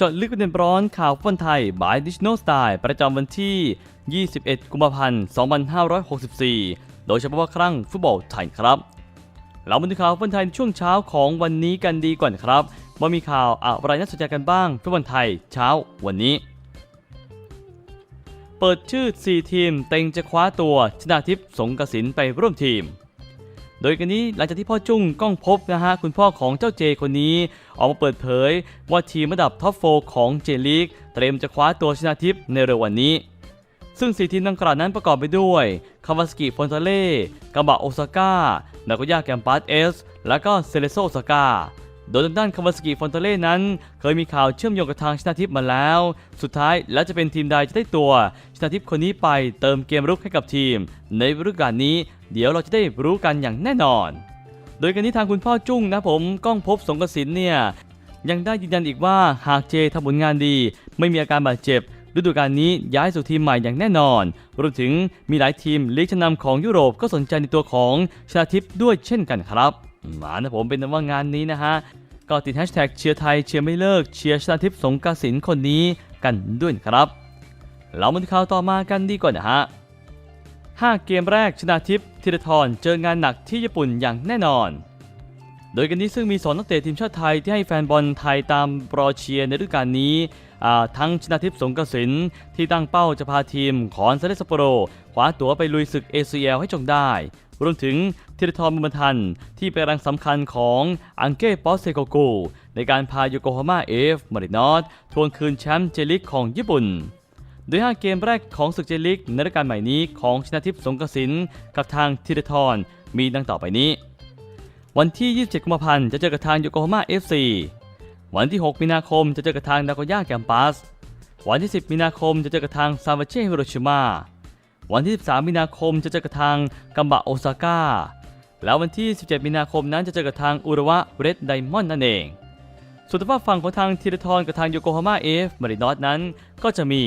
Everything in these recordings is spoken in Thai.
เจาะลึกประเด็นร้อนข่าวฟุตบอลไทย by Digital Style ประจำวันที่ 21 กุมภาพันธ์ 2564 โดยเฉพาะครั้งฟุตบอลไทยครับ เรามาดูข่าวฟุตบอลไทยในช่วงเช้าของวันนี้กันดีก่อนครับว่ามีข่าวอะไรน่าสนใจกันบ้างฟุตบอลไทยเช้าวันนี้ เปิดชื่อ 4 ทีมเต็งจะคว้าตัวชนาทิพย์สงกสินไปร่วมทีม โดยกันนี้หลังจากที่พ่อจุ้งก้องพบนะฮะคุณพ่อของเจ้าเจคนนี้ ออกมาเปิดเผย ว่าทีมระดับท็อปโฟของเจลีกเตรียมจะคว้าตัวชนะทิพย์ในเร็ววันนี้ ซึ่งสีทีมดังกล่าวนั้นประกอบไปด้วยคาวาสกิฟอนเทเล่กาบะโอซาก้านาโกย่าแกมปัสเอส และก็เซเลโซโอซาก้า โดยทางด้านคาวาสกิฟอนเทเล่นั้น เคยมีข่าวเชื่อมโยงกับทางชนาทิพย์มาแล้ว สุดท้ายแล้วจะเป็นทีมใดจะได้ตัวชนาทิพย์คนนี้ไปเติมเกมรุกให้กับทีม ในฤดูกาลนี้ เดี๋ยวเราจะได้รู้กันอย่างแน่นอน โดยกันนี้ทางคุณพ่อจุ้งนะผมก้องพบสงกสินเนี่ยยังได้ยืนยันอีกว่าหากเจทำผลงานดี ไม่มีอาการบาดเจ็บฤดูกาลนี้ย้ายสู่ทีมใหม่อย่างแน่นอน รวมถึงมีหลายทีมลีกชั้นนำของยุโรปก็สนใจในตัวของชนาทิพย์ด้วยเช่นกันครับ มานะผมเป็นว่างานนี้นะฮะ ก็ติดแฮชแท็กเชียร์ไทยเชียร์ไม่เลิกเชียร์ชนาทิพย์สงกสินคนนี้กันด้วยครับเรามาดูข่าวต่อมากันดีกว่านะฮะ 5 เกมแรกชนาทิพย์ธีรทรเจองานหนักที่ญี่ปุ่นอย่างแน่นอน โดยกันนี้ซึ่งมีสองนักเตะทีมชาติไทยที่ให้แฟนบอลไทยตามรอเชียร์ในฤดูกาลนี้ ทั้งชนาทิพย์สงกระสินที่ตั้งเป้าจะพาทีมขอนเซเลสโปโรคว้าตั๋วไปลุยศึก ACL ให้จงได้ รวมถึงธีรทรบุญมทันที่เป็นแรงสำคัญของอังเก้ปอสเซโกโกในการพาโยโกฮาม่าเอฟมารินอสทวงคืนแชมป์เจลิกของญี่ปุ่น โดย 5 เกมแรกของศึกเจลิกในฤดูกาลใหม่นี้ของชนาทิพย์สงกสินกับทางธีรทรมีดังต่อไปนี้ วันที่ 27 กุมภาพันธ์จะเจอกับทางโยโกฮาม่า FC วันที่ 6 มีนาคมจะเจอกับทางนากย่าแกมปัสวันที่ 10 มีนาคมจะเจอกับทางซาวาเช่ฮิโรชิมา วันที่ 13 มีนาคมจะเจอกับทางกัมบะโอซาก้า แล้ววันที่ 17 มีนาคมนั้นจะเจอกับทางอุระวะเรดไดมอนด์นั่นเอง ส่วนทางฝั่งของทางธีรทรกับทางโยโกฮาม่าเอฟมารินอสนั้นก็จะมี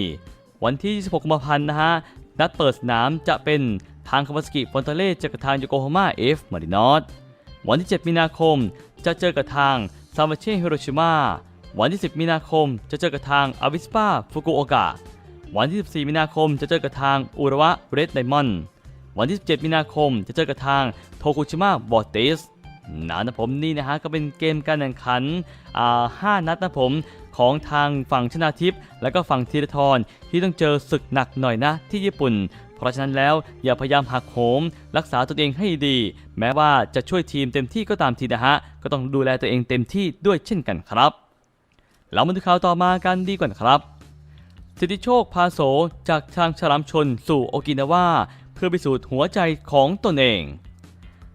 วันที่ 26 กุมภาพันธ์นะฮะ นัดเปิดสนามจะเป็นทางคาวาสกิฟอนเตเล่เจอกับทางโยโกฮาม่าเอฟมารินอสวันที่ 7 มีนาคมจะเจอกับทางซาวาเช่ฮิโรชิมาวันที่ 10 มีนาคมจะเจอกับทางอาวิสปาฟุกุโอกะ วันที่ 14 มีนาคมจะเจอกับทางอุระวะเรดไดมอนด์วันที่ 17 มีนาคมจะเจอกับทางโทคุชิมะบอตเตสนะนะผมนี่นะฮะก็เป็นเกมการแข่งขันอ่าห้านัดนะผมของทางฝั่งชนาทิพย์และก็ฝั่งธีรทรที่ต้องเจอศึกหนักหน่อยนะที่ญี่ปุ่น เพราะฉะนั้นแล้วอย่าพยายามหักโหม รักษาตัวเองให้ดี แม้ว่าจะช่วยทีมเต็มที่ก็ตามทีนะฮะ ก็ต้องดูแลตัวเองเต็มที่ด้วยเช่นกันครับ เรามาดูข่าวต่อมากันดีกว่านะครับ สิทธิโชคพาโสจากทางฉลามชนสู่โอกินาวาเพื่อพิสูจน์หัวใจของตนเอง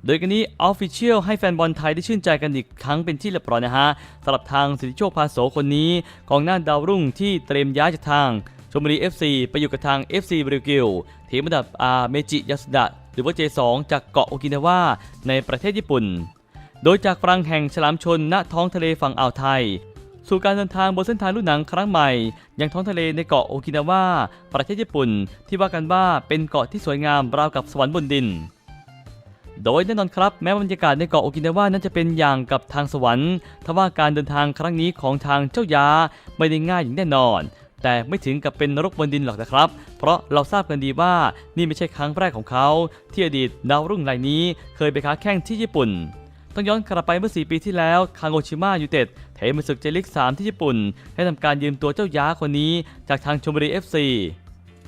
โดยกันนี้ออฟฟิเชียลให้แฟนบอลไทยได้ชื่นใจกันอีกครั้งเป็นที่เรียบร้อยนะฮะสำหรับทางสิทธิโชคพาโสคนนี้กองหน้าดาวรุ่งที่เตรียมย้ายจากทางชมบุรี FC ไปอยู่กับทาง FC บริกิลทีมระดับอาเมจิยาสดะหรือว่า J2 จากเกาะโอกินาวาในประเทศญี่ปุ่น โดยจากฝรั่งแห่งฉลามชนณท้องทะเลฝั่งอ่าวไทย สู่การเดินทางบนเส้นทางลู่หนังครั้งใหม่ ยังท้องทะเลในเกาะโอกินาวาประเทศญี่ปุ่น ที่ว่ากันว่าเป็นเกาะที่สวยงามราวกับสวรรค์บนดิน โดยแน่นอนครับแม้ว่าบรรยากาศในเกาะโอกินาวานั้นจะเป็นอย่างกับทางสวรรค์ทว่าการเดินทางครั้งนี้ของทางเจ้ายาไม่ได้ง่ายอย่างแน่นอน แต่ไม่ถึงกับเป็นนรกบนดินหรอกนะครับ เพราะเราทราบกันดีว่านี่ไม่ใช่ครั้งแรกของเขา ที่อดีตดาวรุ่งรายนี้ เคยไปค้าแข่งที่ญี่ปุ่นต้องย้อนกลับไปเมื่อ 4 ปีที่แล้ว คางโอชิมะยูเต็ด เทมาศึกเจลิก 3 ที่ญี่ปุ่น ให้ทำการยืมตัวเจ้าย้าคนนี้จากทางชมบุรี FC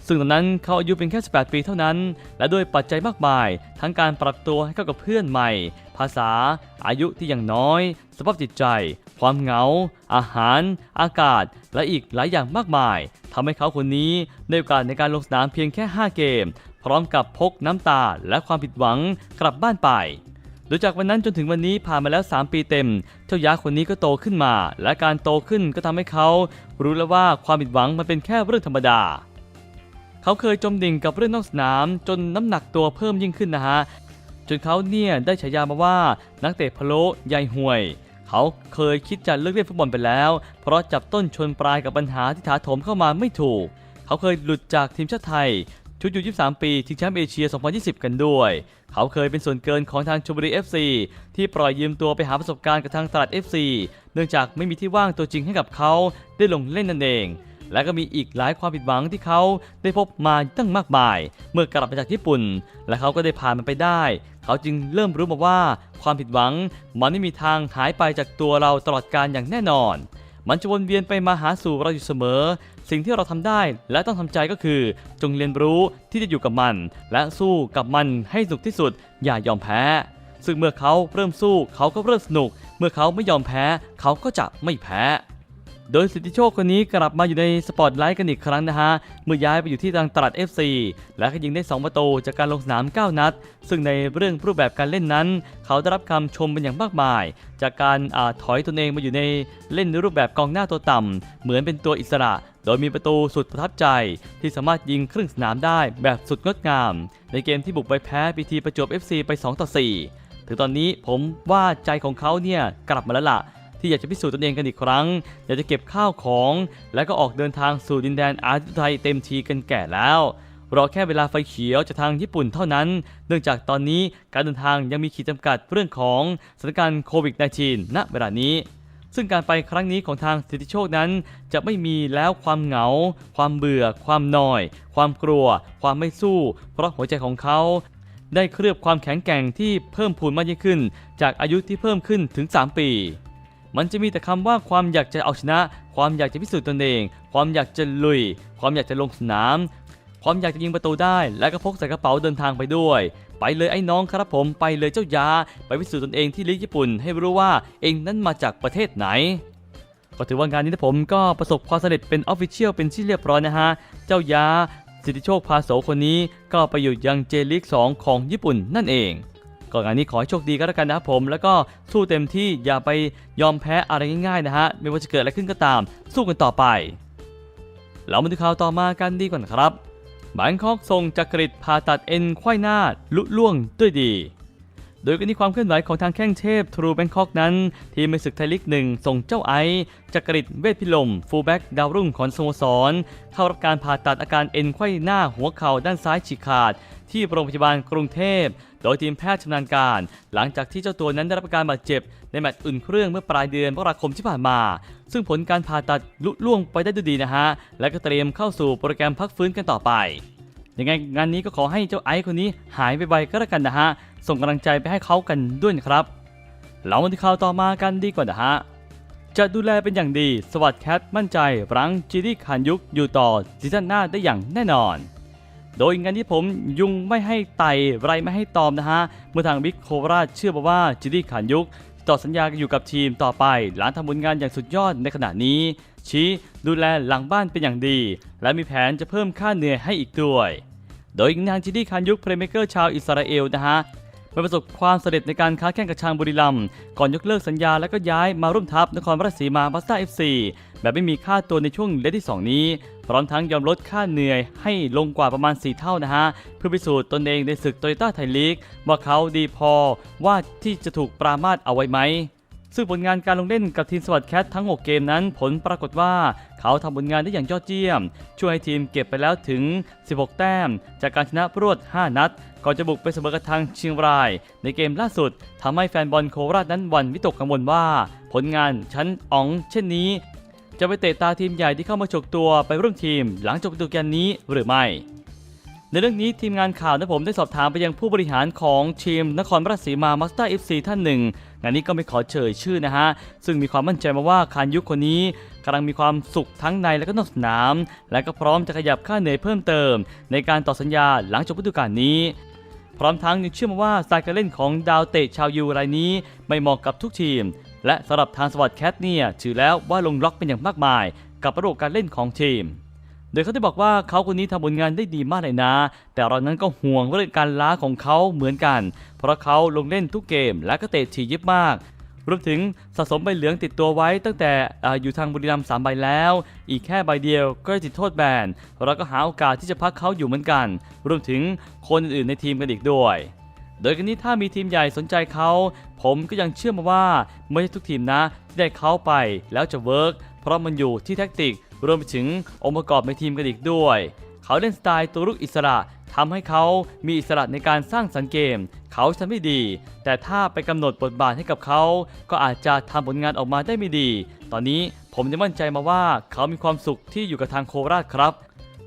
ซึ่งตอนนั้นเขาอายุเป็นแค่ 18 ปีเท่านั้น และด้วยปัจจัยมากมาย ทั้งการปรับตัวให้เข้ากับเพื่อนใหม่ ภาษา อายุที่ยังน้อย สภาพจิตใจ ความเหงา อาหาร อากาศ และอีกหลายอย่างมากมายทำให้เขาคนนี้ได้โอกาสในการลงสนามเพียงแค่ 5 เกม พร้อมกับพกน้ำตาและความผิดหวังกลับบ้านไป โดยจากวันนั้นจนถึงวันนี้ผ่านมาแล้ว 3 ปีเต็ม เจ้ายักษ์คนนี้ก็โตขึ้นมา และการโตขึ้นก็ทำให้เขา รู้แล้วว่าความผิดหวังมันเป็นแค่เรื่องธรรมดา เขาเคยจมดิ่งกับเรื่องนอกสนาม จนน้ำหนักตัวเพิ่มยิ่งขึ้นนะฮะจนเขาเนี่ยได้ฉายามาว่านักเตะพะโล้ใหญ่ห่วย เขาเคยคิดจะเลิกเล่นฟุตบอลไปแล้ว เพราะจับต้นชนปลายกับปัญหาที่ถาโถมเข้ามาไม่ถูก เขาเคยหลุดจากทีมชาติไทย ชุดอยู่ 23 ปีชิงแชมป์เอเชีย 2020 กันด้วย เขาเคยเป็นส่วนเกินของทางชลบุรี FC ที่ปล่อยยืมตัวไปหาประสบการณ์กับทางตลาด FC เนื่องจากไม่มีที่ว่างตัวจริงให้กับเขาได้ลงเล่นนั่นเอง และก็มีอีกหลายความผิดหวังที่เขาได้พบมาตั้งมากมาย เมื่อกลับมาจากญี่ปุ่น และเขาก็ได้ผ่านมันไปได้ เขาจึงเริ่มรู้มาว่า ความผิดหวังมันไม่มีทางหายไปจากตัวเราตลอดการอย่างแน่นอน มันจะวนเวียนไปมาหาสู่เราอยู่เสมอ สิ่งที่เราทำได้และต้องทำใจก็คือ จงเรียนรู้ที่จะอยู่กับมัน และสู้กับมันให้สนุกที่สุด อย่ายอมแพ้ ซึ่งเมื่อเขาเริ่มสู้เขาก็เริ่มสนุก เมื่อเขาไม่ยอมแพ้ เขาก็จะไม่แพ้ โดยสิทธิโชคคนนี้กลับมาอยู่ในสปอตไลท์กันอีกครั้งนะฮะ เมื่อย้ายไปอยู่ที่ทางตลาด FC และก็ยิงได้ 2 ประตูจากการลงสนาม 9 นัด ซึ่งในเรื่องรูปแบบการเล่นนั้น เขาได้รับคำชมเป็นอย่างมากมาย จากการอาถอยตนเองมาอยู่ในเล่นในรูปแบบกองหน้าตัวต่ำเหมือนเป็นตัวอิสระ โดยมีประตูสุดประทับใจ ที่สามารถยิงครึ่งสนามได้แบบสุดงดงาม ในเกมที่บุกไปแพ้พีทีประจวบ FC ไป2ต่อ4ถึงตอนนี้ผมว่าใจของเขาเนี่ยกลับมาแล้วล่ะ ที่อยากจะพิสูจน์ตนเองกันอีกครั้ง อยากจะเก็บข้าวของ แล้วก็ออกเดินทางสู่ดินแดนอาร์ติไทยเต็มทีกันแก่แล้วรอแค่เวลาไฟเขียวจากทางญี่ปุ่นเท่านั้น เนื่องจากตอนนี้การเดินทางยังมีขีดจำกัดเรื่องของสถานการณ์โควิด -19 ณเวลานี้ ซึ่งการไปครั้งนี้ของทางสิทธิโชคนั้น จะไม่มีแล้วความเหงา ความเบื่อ ความนอย ความกลัว ความไม่สู้ เพราะหัวใจของเขา ได้เคลือบความแข็งแกร่งที่เพิ่มพูนมากยิ่งขึ้น จากอายุที่เพิ่มขึ้นถึง 3 ปี มันจะมีแต่คำว่าความอยากจะเอาชนะ ความอยากจะพิสูจน์ตนเอง ความอยากจะลุย ความอยากจะลงสนาม ความอยากจะยิงประตูได้ และก็พกใส่กระเป๋าเดินทางไปด้วย ไปเลยไอ้น้องครับผมไปเลยเจ้ายา ไปพิสูจน์ตนเองที่ลีกญี่ปุ่น ให้รู้ว่าเองนั้นมาจากประเทศไหนก็ถือว่างานนี้นะผมก็ประสบความสำเร็จเป็นออฟฟิเชียลเป็นที่เรียบร้อยนะฮะ เจ้ายาสิทธิโชคพาโสคนนี้ก็ไปอยู่ยังเจลีก2ของญี่ปุ่นนั่นเอง ก่อนงานนี้ขอให้โชคดีก็แล้วกันนะครับผม แล้วก็สู้เต็มที่อย่าไปยอมแพ้อะไรง่ายๆนะฮะไม่ว่าจะเกิดอะไรขึ้นก็ตาม สู้กันต่อไปเรามาดูข่าวต่อมากันดีกว่านครับแบงคอกส่งจักริดผ่าตัดเอ็นไขว้หน้าลุล่วงด้วยดี โดยกันที่ความเคลื่อนไหวของทางแข้งเทพทรูแบงคอกนั้น ทีมในศึกไทยลีกหนึ่งส่งเจ้าไอจักริดเวทพิลม ฟูลแบ็กดาวรุ่งของสโมสร เข้ารับการผ่าตัดอาการเอ็นไขว้หน้าหัวเข่าด้านซ้ายฉีกขาด ที่โรงพยาบาลกรุงเทพ โดยทีมแพทย์ชำนาญการ หลังจากที่เจ้าตัวนั้นได้รับการบาดเจ็บ ในแมตช์อุ่นเครื่องเมื่อปลายเดือนมกราคมที่ผ่านมา ซึ่งผลการผ่าตัดลุล่วงไปได้ด้วยดีนะฮะ และก็เตรียมเข้าสู่โปรแกรมพักฟื้นกันต่อไปยังไงงานนี้ก็ขอให้เจ้าไอซ์คนนี้หายไปไวๆก็แล้วกันนะฮะ ส่งกำลังใจไปให้เขากันด้วยนะครับเรามาที่ข่าวต่อมากันดีกว่านะฮะ จะดูแลเป็นอย่างดี สวัสดแคทมั่นใจรังจีดี้ขานยุกอยู่ต่อซีซั่นหน้าได้อย่างแน่นอน โดยงานที่ผมยุงไม่ให้ไต่ไรไม่ให้ตอมนะฮะ เมื่อทางบิ๊กโคราชเชื่อมาว่าจีดี้ขานยุกต่อสัญญาอยู่กับทีมต่อไป หลังทำผลงานอย่างสุดยอดในขณะนี้ ชี้ดูแลหลังบ้านเป็นอย่างดี และมีแผนจะเพิ่มค่าเหนื่อยให้อีกด้วย โดยนางจีดี้คานยุกเพลย์เมเกอร์ชาวอิสราเอลนะฮะ มาประสบความสำเร็จในการค้าแข่งกับชางบุรีรัมย์ก่อนยกเลิกสัญญาและก็ย้ายมาร่วมทัพนครราชสีมาบัสต้าเอฟซีแบบไม่มีค่าตัวในช่วงเลทที่ 2 นี้ พร้อมทั้งยอมลดค่าเหนื่อยให้ลงกว่าประมาณ 4 เท่านะฮะ เพื่อพิสูจน์ตนเองในศึกโตโยต้าไทยลีกว่าเขาดีพอว่าที่จะถูกปรามาสเอาไว้ไหม ซึ่งผลงานการลงเล่นกับทีมสวัสดแคททั้ง 6 เกมนั้น ผลปรากฏว่าเขาทำผลงานได้อย่างยอดเยี่ยม ช่วยให้ทีมเก็บไปแล้วถึง 16 แต้ม จากการชนะรวด 5 นัด ก่อนจะบุกไปเสมอกับทางเชียงราย ในเกมล่าสุดทำให้แฟนบอลโคราชนั้นวันวิตกกังวลว่า ผลงานชั้นอ๋องเช่นนี้ จะไปเตะตาทีมใหญ่ที่เข้ามาฉกตัวไปร่วมทีม หลังจบฤดูกาลนี้หรือไม่ในเรื่องนี้ทีมงานข่าวนะผมได้สอบถามไปยังผู้บริหารของทีมนครราชสีมามาสเตอร์เอฟซีท่านหนึ่ง งานนี้ก็ไม่ขอเฉยชื่อนะฮะ ซึ่งมีความมั่นใจมาว่าคานยุคคนนี้กำลังมีความสุขทั้งในและก็นอกสนาม และก็พร้อมจะขยับค่าเหนื่อยเพิ่มเติม ในการต่อสัญญาหลังจบฤดูกาลนี้พร้อมทั้งยังเชื่อมาว่าสไตล์การเล่นของดาวเตะชาวยูรายนี้ไม่เหมาะกับทุกทีม และสำหรับทางสวัสดแคทเนี่ยถือแล้วว่าลงล็อกเป็นอย่างมากมาย กับระบบการเล่นของทีม โดยเขาได้บอกว่าเขาคนนี้ทำผลงานได้ดีมากเลยนะ แต่เรานั้นก็ห่วงเรื่องการล้าของเขาเหมือนกัน เพราะเขาลงเล่นทุกเกม และก็เตะถี่ยิบมากรวมถึงสะสมใบเหลืองติดตัวไว้ตั้งแต่ออยู่ทางบุรีรัมย์สามใบแล้ว อีกแค่ใบเดียวก็จะติดโทษแบนเราก็หาโอกาสที่จะพักเขาอยู่เหมือนกัน รวมถึงคนอื่นๆในทีมกันอีกด้วย โดยกันนี้ถ้ามีทีมใหญ่สนใจเขา ผมก็ยังเชื่อมาว่าไม่ใช่ทุกทีมนะที่ได้เขาไปแล้วจะเวิร์กเพราะมันอยู่ที่แท็กติก รวมไปถึงองค์ประกอบในทีมกันอีกด้วย เขาเล่นสไตล์ตัวรุกอิสระทำให้เขามีอิสระในการสร้างสรรค์เกม เขาทำได้ดี แต่ถ้าไปกำหนดบทบาทให้กับเขา ก็อาจจะทำผลงานออกมาได้ไม่ดี ตอนนี้ผมจะมั่นใจมาว่าเขามีความสุขที่อยู่กับทางโคราชครับ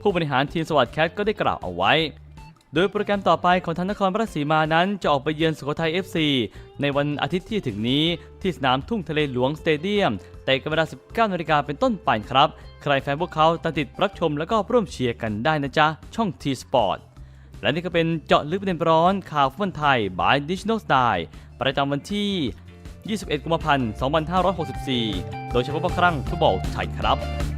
ผู้บริหารทีมสวัสดิ์แคทก็ได้กล่าวเอาไว้ โดยโปรแกรมต่อไปของทางนครราชสีมานั้นจะออกไปเยือนสุโขทัย FC ในวันอาทิตย์ที่ถึงนี้ที่สนามทุ่งทะเลหลวงสเตเดียม แต่กันเวลา 19นาฬิกาเป็นต้นไปครับ ใครแฟนพวกเขาตามติดรับชมแล้วก็ร่วมเชียร์กันได้นะจ๊ะ ช่อง T Sport และนี่ก็เป็นเจาะลึกประเด็นร้อนข่าวฟุตบอลไทย by Digital Style ประจำวันที่ 21 กุมภาพันธ์ 2564 โดยเฉพาะครั้งฟุตบอลไทยครับ